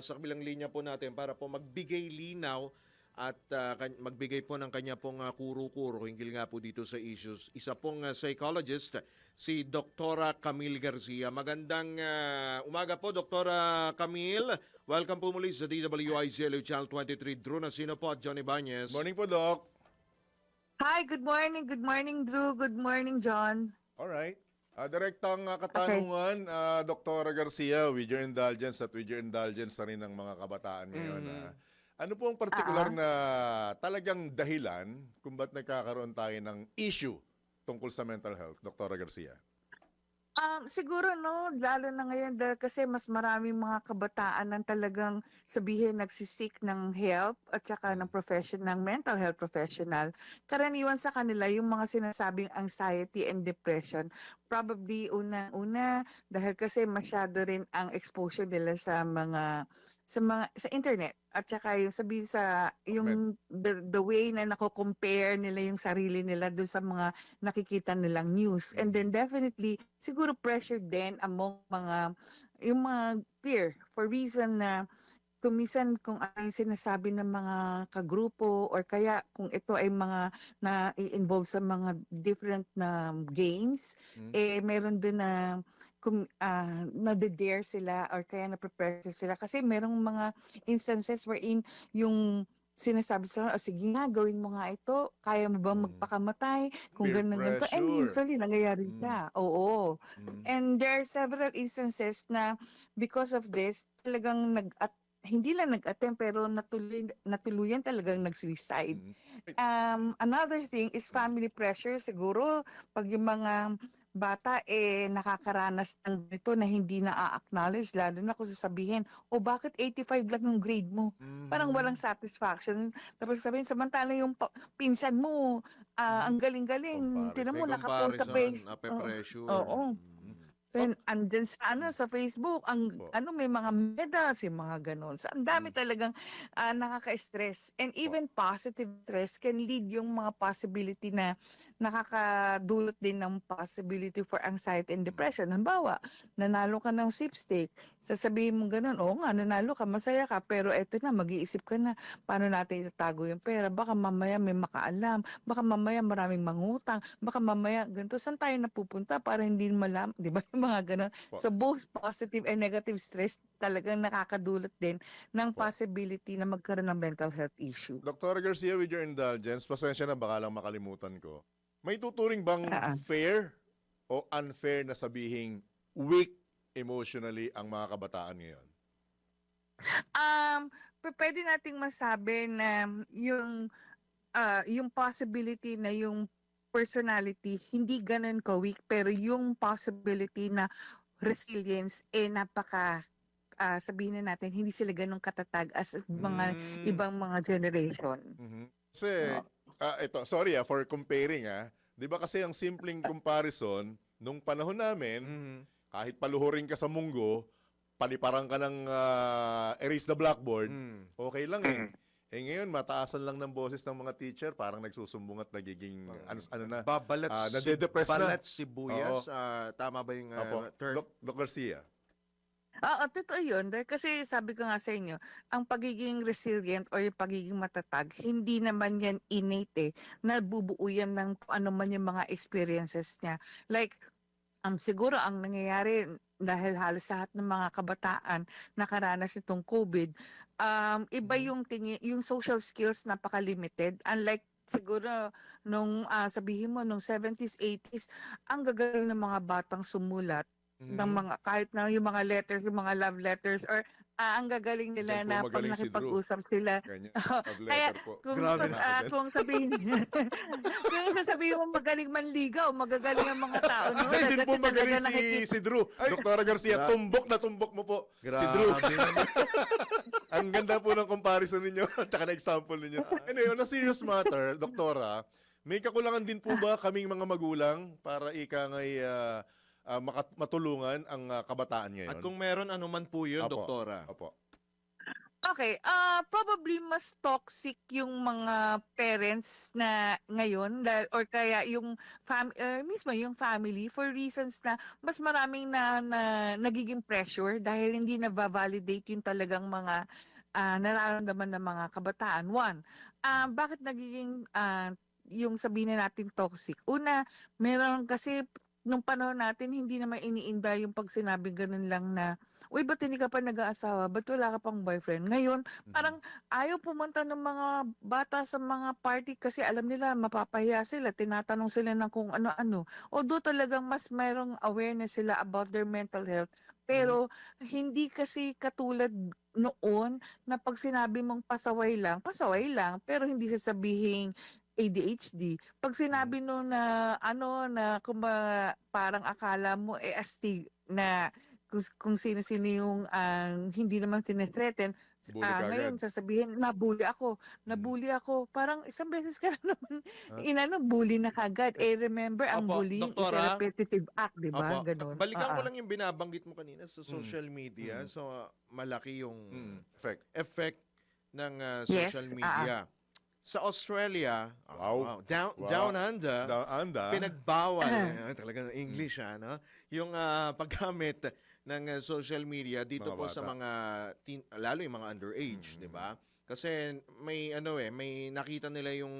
nasa kabilang linya po natin para po magbigay linaw at kan- magbigay po ng kanya pong ah, kuro-kuro hinggil nga po dito sa issues. Isa pong ah, psychologist, si Doktora Camille Garcia. Magandang ah, umaga po, Doktora Camille. Welcome po muli sa DWIZ Channel 23. Drew Nasino po at Johnny Banez. Morning po, Doc. Hi, good morning. Good morning, Drew. Good morning, John. Alright. Uh, direktang uh, katanungan, ah, Dr. Garcia, with your indulgence at with your indulgence na rin ng mga kabataan ngayon. Mhm. ah. ano po ang particular na talagang dahilan kung ba't nagkakaroon tayo ng issue tungkol sa mental health, Dr. Garcia? Um, siguro no, lalo na ngayon dahil kasi mas maraming mga kabataan ang talagang sabihin nagsisik ng help at saka ng profession ng mental health professional. Karaniwan sa kanila yung mga sinasabing anxiety and depression. Probably una-una dahil kasi masyado rin ang exposure nila sa mga sa mga sa internet at saka yung sabihin sa yung the, the way na nako-compare nila yung sarili nila dun sa mga nakikita nilang news. And then definitely, siguro pressure din among mga, yung mga peer for reason na kumisan kung ano yung sinasabi ng mga kagrupo or kaya kung ito ay mga na involve sa mga different na games, Mm. eh meron din na kung ah, nade-dare sila or kaya na-prepare sila kasi merong mga instances wherein yung sinasabi sa oh, sige nga, gawin mo nga ito. Kaya mo ba Mm. magpakamatay? Kung Peer ganun ganito. And usually, nangyayari Mm. siya. Oo. Mm. And there are several instances na because of this, talagang nag hindi lang nag-attempt pero natuloy, natuluyan talagang nag-suicide. Mm. Um, another thing is family pressure. Siguro, pag yung mga bata eh nakakaranas ng ito na hindi na-acknowledge, lalo na kung sasabihin, o bakit 85 lang yung grade mo? Parang Mhm. walang satisfaction. Tapos sabihin, samantala yung pinsan mo, ah, ang galing-galing. Tinan mo, nakapost sa face. comparison, Oo. nape-pressure. Oo. Mm. So, yun, andyan sa ano sa Facebook, ang Po. ano may mga medals, yung mga ganon. So, ang dami talagang ah, nakaka-stress. And even positive stress can lead yung mga possibility na nakakadulot din ng possibility for anxiety and depression. Halimbawa, nanalo ka ng sweepstake, sasabihin mo ganon, oo nga, nanalo ka, masaya ka, pero eto na, mag-iisip ka na, paano natin itatago yung pera? Baka mamaya may makaalam, baka mamaya maraming mangutang, baka mamaya ganito, saan tayo napupunta para hindi malam, di ba? Mga ganon. Po. So both positive and negative stress talagang nakakadulot din ng Po. possibility na magkaroon ng mental health issue. Dr. Garcia, with your indulgence, pasensya na baka lang makalimutan ko. May tuturing bang ah. fair o unfair na sabihing weak emotionally ang mga kabataan ngayon? Um, pwede nating masabi na yung ah, yung possibility na yung personality hindi ganun ka-weak pero yung possibility na resilience eh napaka ah, sabihin na natin hindi sila ganun katatag as mga Mm. ibang mga generation. Mhm. Kasi, ah, ito, sorry ah, for comparing ah. Di ba kasi ang simpleng comparison, nung panahon namin, Mhm. kahit paluhurin ka sa munggo, paliparang ka ng ah, erase the blackboard, Mm. okay lang eh. Eh ngayon, mataasan lang ng boses ng mga teacher, parang nagsusumbong at nagiging, ano, ano na, Babalat, Ah, si- nade-depress na. balat sibuyas. ah, tama ba yung ah, term? Doc, Doc Garcia. Oo, totoo yun. Dahil Kasi sabi ko nga sa inyo, ang pagiging resilient or yung pagiging matatag, hindi naman yan innate eh. Nabubuo yan ng kung ano man yung mga experiences niya. Like, um, siguro ang nangyayari dahil halos lahat ng mga kabataan nakaranas nitong COVID, um, iba Mhm. yung tingin, yung social skills napaka-limited. Unlike siguro nung ah, sabihin mo nung 70s, 80s, ang gagaling ng mga batang sumulat Mhm. ng mga kahit na yung mga letters, yung mga love letters or ah, ang gagaling nila na pag magaling si Drew. nakipag-usap sila. Ganyan. Kaya po. Kung, Grabe ah, agad. kung sabihin kung sasabihin mo magaling manligaw, magagaling ang mga tao. No? Diyan din Kasi po magaling si, nakikita- si Drew. Dr. Garcia, Gra- tumbok na tumbok mo po. Si Grabe Drew. naman. Ang ganda po ng comparison ninyo at saka na example ninyo. Anyway, on a serious matter, Doktora, may kakulangan din po ba kaming mga magulang para ika ngay ah, makat- matulungan ang ah, kabataan ngayon? At kung meron ano man po yun, Apo. doktora. Opo. Okay, ah probably mas toxic yung mga parents na ngayon dahil or kaya yung fam eh, mismo yung family for reasons na mas maraming na, na nagiging pressure dahil hindi na validate yung talagang mga ah, nararamdaman ng mga kabataan. One, ah bakit nagiging ah, yung sabihin na natin toxic? Una, meron kasi nung panahon natin hindi naman iniinda yung pag sinabing ganun lang na Uy, ba't hindi ka pa nag-aasawa? Ba't wala ka pang boyfriend? Ngayon, parang ayaw pumunta ng mga bata sa mga party kasi alam nila mapapahiya sila. Tinatanong sila ng kung ano-ano. Although talagang mas mayroong awareness sila about their mental health. Pero hindi kasi katulad noon na pag sinabi mong pasaway lang, pasaway lang. Pero hindi sasabihin ADHD. Pag sinabi no na ano na kumbaga parang akala mo eh astig na kung, kung sino-sino yung ah, hindi naman tinethreaten, Bully ah, ngayon agad. sasabihin, nabully ako, nabully ako. Parang isang beses ka na naman, Ah. inano, bully na kagad. Eh, remember, ang Opo, bullying is a doktora. repetitive act, di ba? Opo. Ganon. Balikan ko Ah, ah. lang yung binabanggit mo kanina sa social media. Mm. So, ah, malaki yung Mm, effect. effect ng ah, Yes, social ah, media. Sa Australia, Wow. down, Wow. down under, Down under. pinagbawal, eh, talagang English ah, no? yung ah, paggamit ng ah, social media dito Mga po sa bata. mga teen, lalo yung mga underage, Mm. 'di ba? Kasi may ano eh, may nakita nila yung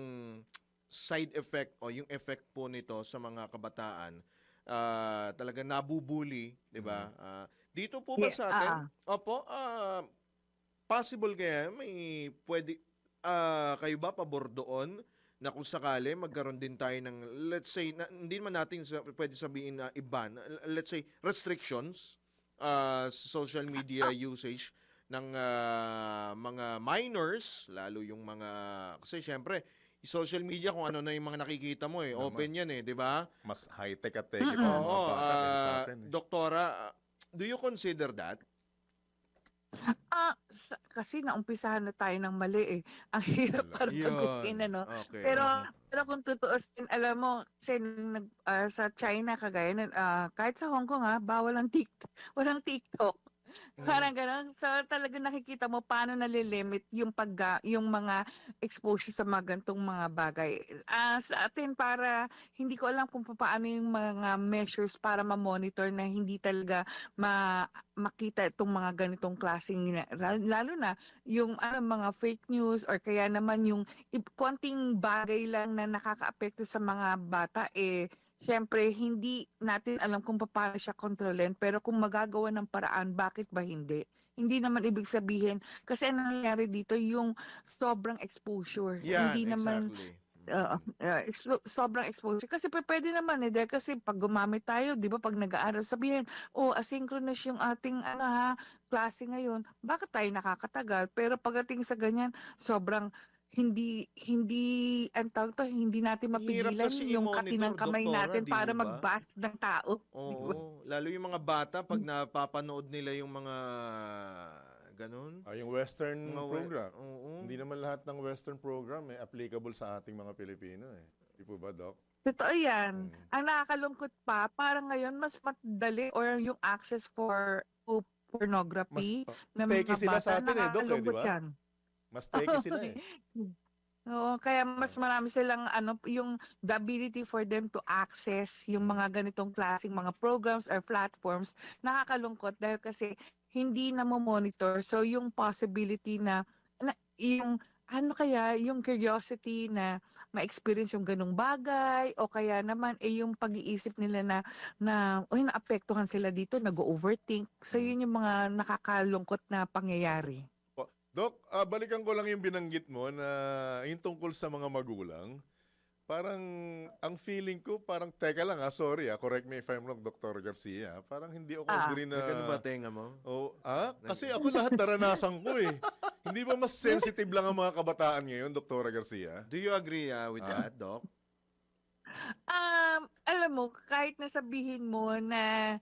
side effect o yung effect po nito sa mga kabataan. Ah, talaga nabubuli, 'di ba? Ah, dito po ba Yeah, sa atin? ah, Opo, ah, possible kaya may pwede ah, kayo ba pabor doon na kung sakali magkaroon din tayo ng let's say na, hindi man natin sa, pwede sabihin na iban let's say restrictions sa social media usage ng ah, mga minors lalo yung mga kasi syempre social media kung ano na yung mga nakikita mo eh Tama. open yan eh di ba Mas high-tech at tech mga Oo, ah, atin. eh. doktora do you consider that Ah, sa- kasi naumpisahan na tayo ng mali eh. Ang hirap Wala. para baguhin, ano. okay Pero pero kung tutuusin, alam mo, kasi nag, ah, sa China kagaya, nun, ah, kahit sa Hong Kong ha, bawal ang TikTok, walang TikTok. Mm. Parang gano'n. So talaga nakikita mo paano nalilimit yung pag yung mga exposure sa mga gantong mga bagay. Ah, sa atin para hindi ko alam kung paano yung mga measures para ma-monitor na hindi talaga ma makita itong mga ganitong klaseng lalo na yung ano mga fake news or kaya naman yung konting bagay lang na nakakaapekto sa mga bata eh Siyempre, hindi natin alam kung paano siya kontrolin, pero kung magagawa ng paraan, bakit ba hindi? Hindi naman ibig sabihin, kasi ang nangyayari dito, yung sobrang exposure. Yan, hindi naman, exactly. Oo, uh, expo- sobrang exposure. Kasi pa- pwede naman eh, dahil kasi pag gumamit tayo, di ba, pag nag-aaral, sabihin, oh, asynchronous yung ating ano ha, klase ngayon, bakit tayo nakakatagal? Pero pagdating sa ganyan, sobrang hindi hindi ang tawag to, hindi natin mapigilan yung katinang kamay doktora, natin para ba? mag-bash ng tao. Oo, lalo yung mga bata pag napapanood nila yung mga ganun. Ah, yung western Mga we- program. Oo. Hindi naman lahat ng western program eh applicable sa ating mga Pilipino eh. Di po ba, Doc? Totoo yan. Mm. Ang nakakalungkot pa, parang ngayon mas madali or yung access for to pornography Mas, techy mga sila bata, sa atin eh, Doc, eh, di ba? yan. Mas techy sila eh. Oo, kaya mas marami silang ano yung the ability for them to access yung mga ganitong klaseng mga programs or platforms nakakalungkot dahil kasi hindi na monitor so yung possibility na, na yung ano kaya yung curiosity na ma-experience yung ganung bagay o kaya naman eh yung pag-iisip nila na na oy naapektuhan sila dito nag-overthink. So yun yung mga nakakalungkot na pangyayari Doc, ah, balikan ko lang yung binanggit mo na yung tungkol sa mga magulang. Parang, ang feeling ko, parang, teka lang ah, sorry ah, correct me if I'm wrong, Dr. Garcia. Parang hindi ako Ah. agree na... Nagano ba tenga mo? Oh, ah? Kasi ako lahat naranasan ko eh. Hindi ba mas sensitive lang ang mga kabataan ngayon, Dr. Garcia? Do you agree ah, with Ah. that, Doc? Um, alam mo, kahit na sabihin mo na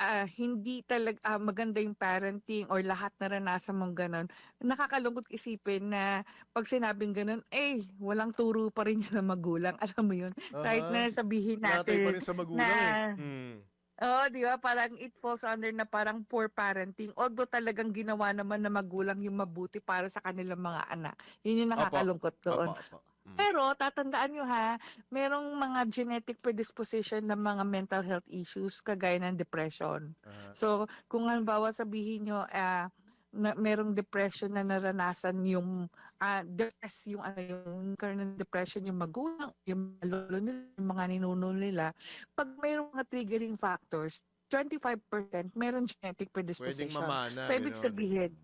ah, hindi talaga maganda yung parenting or lahat naranasan mong ganun, nakakalungkot isipin na pag sinabing ganun, eh, walang turo pa rin yan ng magulang. Alam mo yun? Kahit na Ah, sabihin Natay pa natin rin sa magulang na, eh. Hmm. Oo, di ba? Parang it falls under na parang poor parenting. Although talagang ginawa naman na magulang yung mabuti para sa kanilang mga anak. Yun yung nakakalungkot doon. Opo, opo. Mm. Pero tatandaan nyo ha, merong mga genetic predisposition ng mga mental health issues kagaya ng depression. Aha. So, kung halimbawa sabihin nyo, ah, na merong depression na naranasan yung ah depress yung ano yung ng depression yung magulang, yung lolo nila, yung mga ninuno nila, pag mayroong mga triggering factors, 25% meron genetic Pwedeng predisposition. mamana. So, ibig sabihin.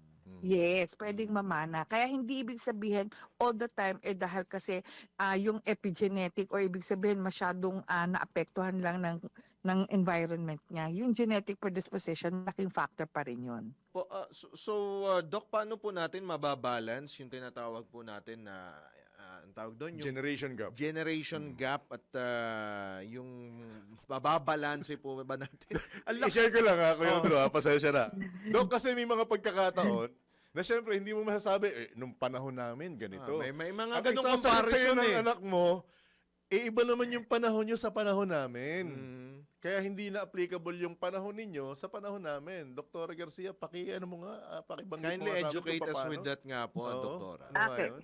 Yes, pwedeng mamana. Kaya hindi ibig sabihin all the time eh dahil kasi ah, yung epigenetic or ibig sabihin masyadong ah, naapektuhan lang ng ng environment niya. Yung genetic predisposition, malaking factor pa rin yun. Po, ah, so, so ah, Doc, paano po natin mababalance yung tinatawag po natin na, ah, ang tawag doon, yung Generation gap. generation gap at ah, yung mababalanse po ba natin? Ang laki- I-share ko lang ha, Kuya Oh. Andrew ha, pasensya na. Dok, kasi may mga pagkakataon na syempre hindi mo masasabi, eh, nung panahon namin, ganito. Ah, may, may mga ganong comparison ng eh. anak mo, eh, iba naman yung panahon nyo sa panahon namin. Mm. Kaya hindi na applicable yung panahon ninyo sa panahon namin. Dr. Garcia, paki ano mo nga, ah, pakibanggit Kindly mo nga educate us with that nga po, Oo. Doktora. Ano Okay. yun?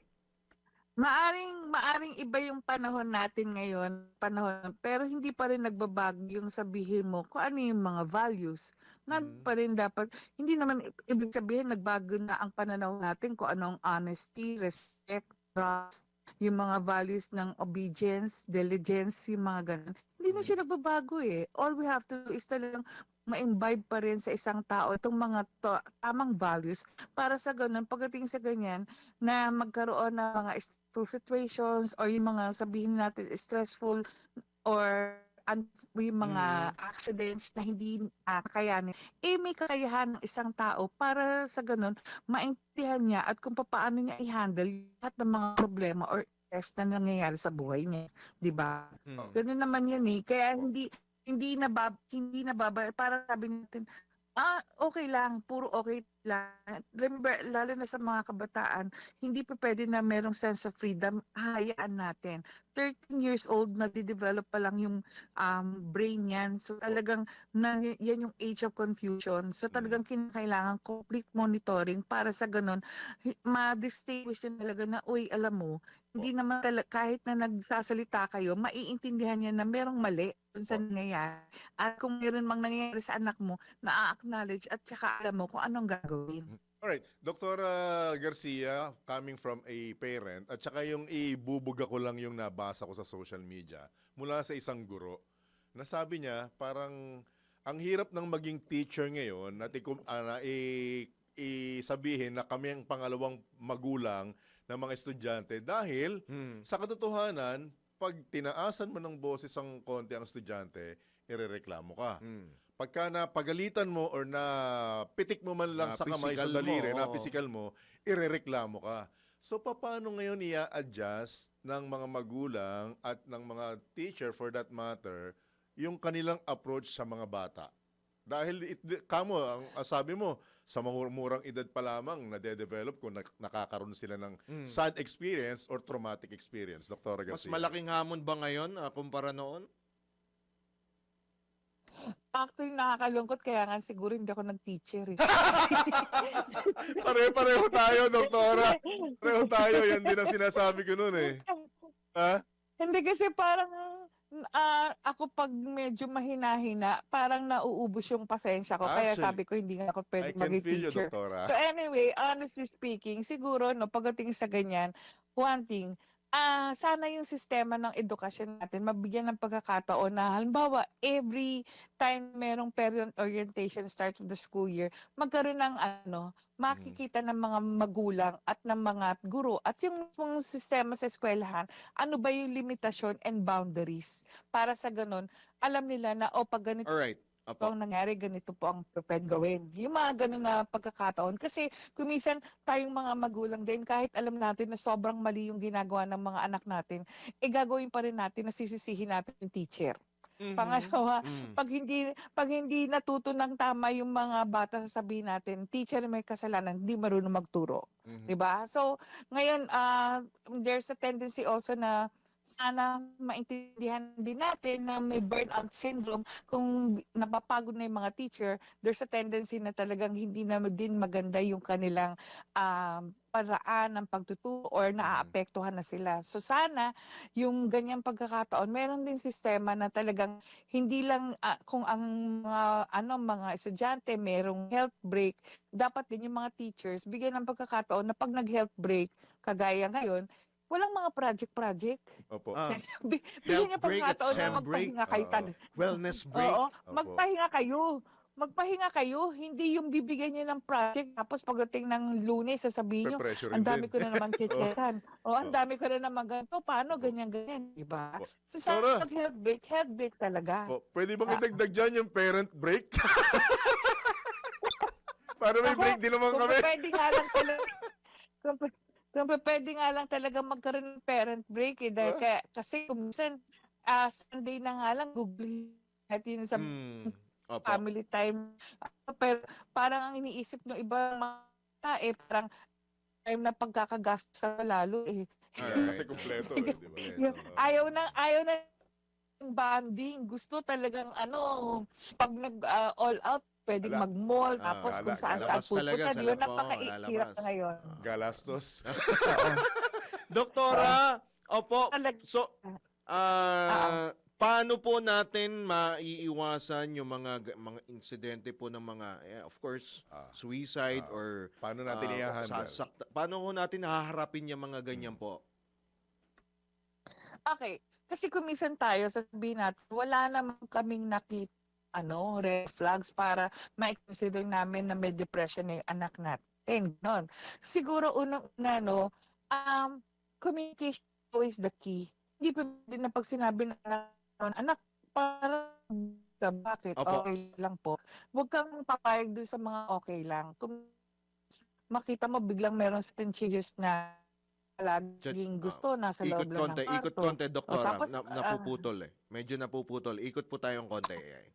Maaring maaring iba yung panahon natin ngayon, panahon, pero hindi pa rin nagbabago yung sabihin mo kung ano yung mga values. Nandun Mm. pa rin dapat, hindi naman ibig sabihin nagbago na ang pananaw natin kung anong honesty, respect, trust, yung mga values ng obedience, diligence, yung mga ganun. Hindi na siya nagbabago eh. All we have to do is talagang ma-imbibe pa rin sa isang tao itong mga to- tamang values para sa ganun, pagdating sa ganyan, na magkaroon ng mga stressful situations or yung mga sabihin natin stressful or un- yung mga accidents na hindi uh, kakayanin, eh may kakayahan ng isang tao para sa ganun, maintindihan niya at kung paano niya i-handle lahat ng mga problema or stress na nangyayari sa buhay niya, 'di ba? Mm. Ganun naman yun eh. Kaya hindi hindi na hindi na para sabi natin ah okay lang, puro okay lang. Remember, lalo na sa mga kabataan, hindi pa pwede na merong sense of freedom, hayaan natin. 13 years old, nade-develop pa lang yung um, brain yan. So talagang na, yan yung age of confusion. So talagang kinakailangan complete monitoring para sa ganun, ma-distinguish din talaga na, uy, alam mo, hindi naman talaga, kahit na nagsasalita kayo, maiintindihan niya na merong mali dun sa nangyayari. At kung meron mang nangyayari sa anak mo, na-acknowledge at saka alam mo kung anong gagawin. Alright, Dr. Garcia, coming from a parent, at saka yung ibubuga ko lang yung nabasa ko sa social media mula sa isang guro, na sabi niya, parang ang hirap ng maging teacher ngayon at ikum- ah, na i- isabihin na kami ang pangalawang magulang ng mga estudyante dahil Mm. sa katotohanan, pag tinaasan mo ng boses ang konti ang estudyante, irereklamo ka Mm. Pagka napagalitan mo or na pitik mo man lang sa kamay sa mo, daliri, oo. na pisikal mo, irereklamo ka. So paano ngayon i-adjust ng mga magulang at ng mga teacher for that matter yung kanilang approach sa mga bata? Dahil it, kamo, ang sabi mo, sa mga murang edad pa lamang nade-develop kung nak- nakakaroon sila ng Mm. sad experience or traumatic experience, Dr. Mas Garcia. malaking hamon ba ngayon ah, kumpara noon? Actually, nakakalungkot kaya nga siguro hindi ako nag-teacher eh. Pare-pareho tayo, doktora. Pareho tayo. Yan din ang sinasabi ko noon eh. Ha? Hindi kasi parang ah, ako pag medyo mahina-hina, parang nauubos yung pasensya ko. Kaya Actually, sabi ko hindi nga ako pwede maging you, teacher. So anyway, honestly speaking, siguro no pagdating sa ganyan, one thing, ah sana yung sistema ng edukasyon natin mabigyan ng pagkakataon na halimbawa every time merong parent orientation start of the school year, magkaroon ng ano, makikita ng mga magulang at ng mga guro at yung, yung sistema sa eskwelahan, ano ba yung limitasyon and boundaries para sa ganun, alam nila na o pag ganito Alright. po Apo. ang nangyari, ganito po ang pwede gawin. Yung mga ganun na pagkakataon. Kasi kumisan tayong mga magulang din, kahit alam natin na sobrang mali yung ginagawa ng mga anak natin, eh gagawin pa rin natin na sisisihin natin yung teacher. Mhm. Pangalawa, Mm. pag hindi pag hindi natuto ng tama yung mga bata sasabihin natin, teacher may kasalanan, hindi marunong magturo. Mhm. 'di ba? So, ngayon uh, there's a tendency also na sana maintindihan din natin na may burnout syndrome kung napapagod na yung mga teacher, there's a tendency na talagang hindi na din maganda yung kanilang um, paraan ng pagtuturo or naaapektuhan na sila. So sana yung ganyang pagkakataon, meron din sistema na talagang hindi lang ah, kung ang mga ano mga estudyante merong health break, dapat din yung mga teachers bigyan ng pagkakataon na pag nag-health break, kagaya ngayon, walang mga project-project. Opo. Health Bigyan niya pagkakataon na magpahinga kayo. Oo. tal- wellness break. Oo, Opo. magpahinga kayo. Magpahinga kayo, hindi yung bibigyan niyo ng project tapos pagdating ng lunes sasabihin niyo, ang dami ko na naman checkan. o, ang dami ko na naman ganito. Paano ganyan ganyan, di ba? So sa pag health break, health break talaga. Po, pwede bang Ah. idagdag dyan yung parent break? Para may Ako, break din naman Kung kami. pwede nga lang talaga, kung, pe- kung pwede nga lang talaga magkaroon ng parent break eh. Dahil Ah. kaya, kasi kung minsan, ah, Sunday na nga lang, Google at yun sa Hmm. Opo. family time. Pero parang ang iniisip ng ibang mga eh, parang time na pagkakagastos sa lalo eh. Yeah, kasi kumpleto eh, di ba? Ayaw na, ayaw na bonding. Gusto talagang ano, pag nag ah, all out, pwedeng Ala. mag-mall, Ah, tapos gala- kung saan saan lalabas talaga pupunta. sa lab- oo, napakahirap lalabas. ngayon. Galastos. Doktora, opo, Talag- so, ah, paano po natin maiiwasan yung mga ga- mga insidente po ng mga, eh, of course, Ah, suicide Ah, or paano natin ah, i-handle? sasakta- Paano ko natin haharapin yung mga ganyan po? Okay. Kasi kumisan tayo, sasabihin natin, wala naman kaming nakita ano, red flags para ma-consider namin na may depression na yung anak natin. Ganon. Siguro unang-una, no, um, communication is the key. Hindi pwede na pag sinabi ng anak, anak, para sa bakit, Opo. okay lang po. Huwag kang papayag dun sa mga okay lang. Kung makita mo biglang meron certain changes na laging ah, gusto, nasa loob Ikot lang konti, ng ikot konti, doktora. tapos, na, ah, napuputol eh. Medyo napuputol. Ikot po tayong konti. Eh,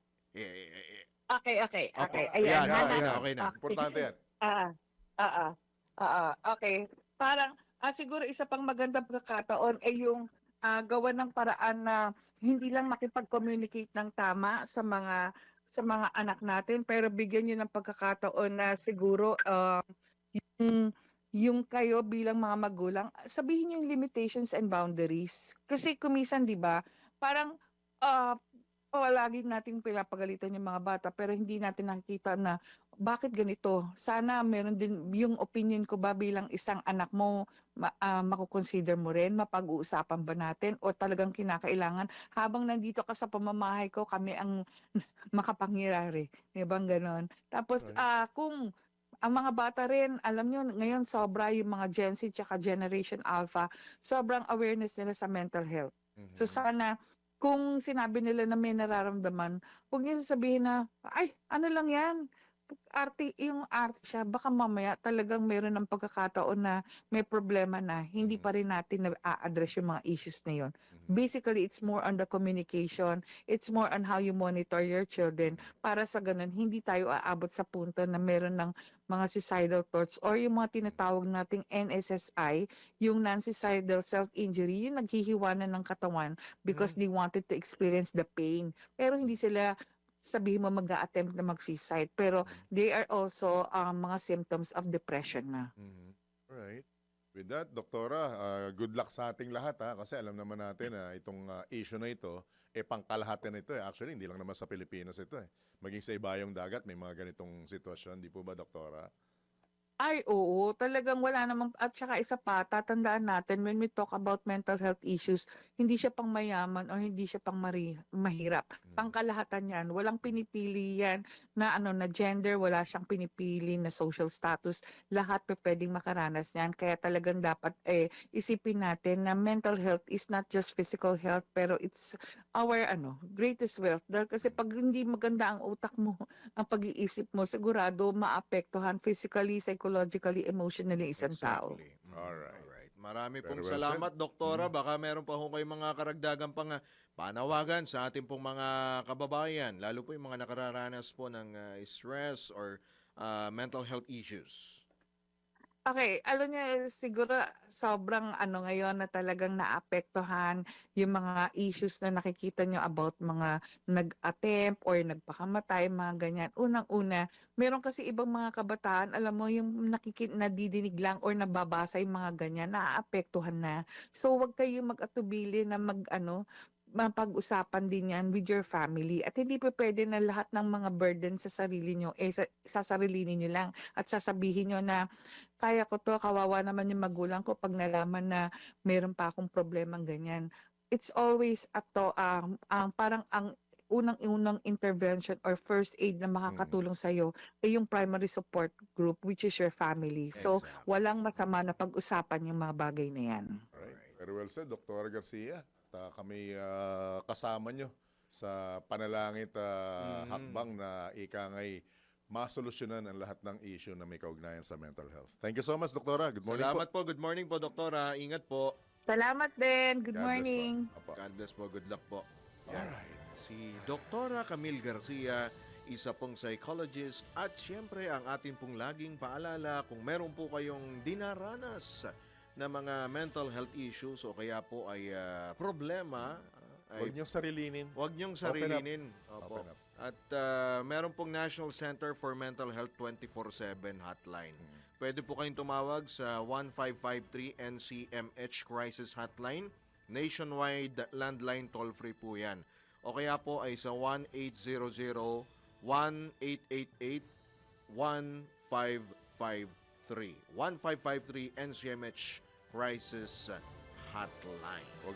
eh, eh, eh. Okay, okay, Opo. okay. Ayan, Ayan, okay Hana. na, okay na. Ah, Importante yan. Ah, ah, ah, ah, ah, okay. Parang, ah, siguro isa pang magandang pagkakataon ay yung ah, gawa ng paraan na hindi lang makipag-communicate ng tama sa mga sa mga anak natin pero bigyan niyo ng pagkakataon na siguro ah, yung yung kayo bilang mga magulang sabihin yung limitations and boundaries kasi kumisan 'di ba parang ah palagi nating pinapagalitan yung mga bata pero hindi natin nakikita na bakit ganito? Sana meron din yung opinion ko ba bilang isang anak mo ma, ah, makukonsider mo rin, mapag-uusapan ba natin o talagang kinakailangan habang nandito ka sa pamamahay ko kami ang makapangyarari. Di ba ganon? Tapos ah, kung ang mga bata rin, alam nyo, ngayon sobra yung mga Gen Z tsaka Generation Alpha, sobrang awareness nila sa mental health. So Mhm. sana kung sinabi nila na may nararamdaman, huwag niyo sasabihin na, ay, ano lang yan, arte, yung arte siya, baka mamaya talagang meron ng pagkakataon na may problema na hindi Mhm. pa rin natin na address yung mga issues na yun. Mhm. Basically, it's more on the communication, it's more on how you monitor your children para sa ganun, hindi tayo aabot sa punto na meron ng mga suicidal thoughts or yung mga tinatawag nating NSSI, yung non-suicidal self-injury, yung naghihiwanan ng katawan because they wanted to experience the pain. Pero hindi sila sabihin mo mag-attempt na mag-suicide. Pero they are also um, mga symptoms of depression na. Mhm. Alright. With that, Doktora, ah, good luck sa ating lahat ha kasi alam naman natin na itong ah, issue na ito eh pangkalahatan ito eh. Actually, hindi lang naman sa Pilipinas ito eh. Maging sa ibayong dagat may mga ganitong sitwasyon, di po ba, Doktora? Ay, oo. Talagang wala namang, at saka isa pa, tatandaan natin, when we talk about mental health issues, hindi siya pang mayaman o hindi siya pang mari, mahirap. Mhm. Pangkalahatan yan. Walang pinipili yan na ano na gender, wala siyang pinipili na social status. Lahat pa pwedeng makaranas yan. Kaya talagang dapat eh, isipin natin na mental health is not just physical health, pero it's our ano greatest wealth. Dahil kasi pag hindi maganda ang utak mo, ang pag-iisip mo, sigurado maapektuhan physically, psychologically, emotionally isang tao. Exactly. Alright. Alright. Marami pong Very well salamat, Doktora. Mm. Baka meron pa ho kayong mga karagdagan pang ah, panawagan sa ating pong mga kababayan, lalo po yung mga nakararanas po ng ah, stress or ah, mental health issues. Okay, alam niyo siguro sobrang ano ngayon na talagang naapektuhan yung mga issues na nakikita niyo about mga nag-attempt or nagpakamatay, mga ganyan. Unang-una, meron kasi ibang mga kabataan, alam mo, yung nakikit, nadidinig lang or nababasa yung mga ganyan, naaapektuhan na. So, wag kayo mag-atubili na mag, ano, mapag-usapan din yan with your family. At hindi pa pwede na lahat ng mga burden sa sarili nyo, eh, sa, sasarilinin nyo lang. At sasabihin nyo na, kaya ko to, kawawa naman yung magulang ko pag nalaman na meron pa akong problemang ganyan. It's always ato, um, ang parang ang unang-unang intervention or first aid na makakatulong sa'yo ay yung primary support group which is your family. So, walang masama na pag-usapan yung mga bagay na yan. Alright. Very well said, Dr. Garcia. Ah, kami ah, kasama nyo sa panalangit ah, Mm. hakbang na ika ngay masolusyonan ang lahat ng issue na may kaugnayan sa mental health. Thank you so much, Doktora. Good morning Salamat po. Good morning po, Doktora. Ingat po. Salamat din. God Good bless po. morning. Apo. God bless po. Good luck po. Alright. Si Doktora Camille Garcia, isa pong psychologist at siyempre ang atin pong laging paalala kung meron po kayong dinaranas na mga mental health issues o kaya po ay ah, problema ah, ay Huwag nyo sarilinin. Huwag niyong Open up. sarilinin. Opo. Open up. At ah, meron pong National Center for Mental Health 24-7 hotline. Hmm. Pwede po kayong tumawag sa 1553 NCMH Crisis Hotline. Nationwide landline toll-free po yan. O kaya po ay sa 1-800-1888-1553. 1553 NCMH Crisis Hotline.